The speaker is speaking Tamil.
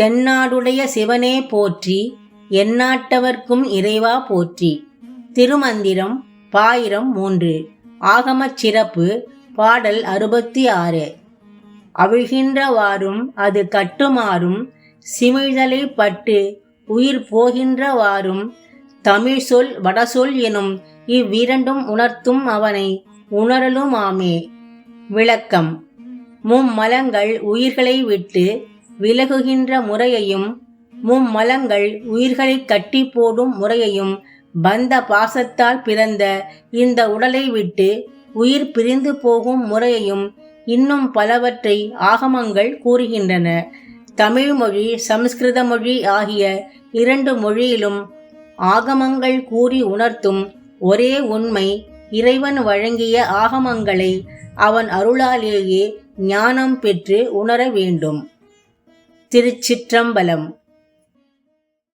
தென்னாடுடைய சிவனே போற்றி எந்நாட்டவர்க்கும் இறைவா போற்றி. திருமந்திரம் பாயிரம் மூன்று. ஆகமச் சிறப்பு பாடல் அறுபத்தி ஆறு அவிழ்கின்றவாறும் அது கட்டுமாறும் சிமிழ்தலை பட்டு உயிர் போகின்றவாறும் தமிழ் சொல் வடசொல் எனும் இவ்விரண்டும் உணர்த்தும் அவனை உணரலுமாமே. விளக்கம். மும்மலங்கள் உயிர்களை விட்டு விலகுகின்ற முறையையும் மும்மலங்கள் உயிர்களை கட்டி போடும் முறையையும் பந்த பாசத்தால் பிறந்த இந்த உடலை விட்டு உயிர் பிரிந்து போகும் முறையையும் இன்னும் பலவற்றை ஆகமங்கள் கூறுகின்றன. தமிழ் மொழி சமஸ்கிருத மொழி ஆகிய இரண்டு மொழியிலும் ஆகமங்கள் கூறி உணர்த்தும் ஒரே உண்மை இறைவன் வழங்கிய ஆகமங்களை அவன் அருளாலேயே ஞானம் பெற்று உணர வேண்டும். திருச்சிற்றம்பலம்.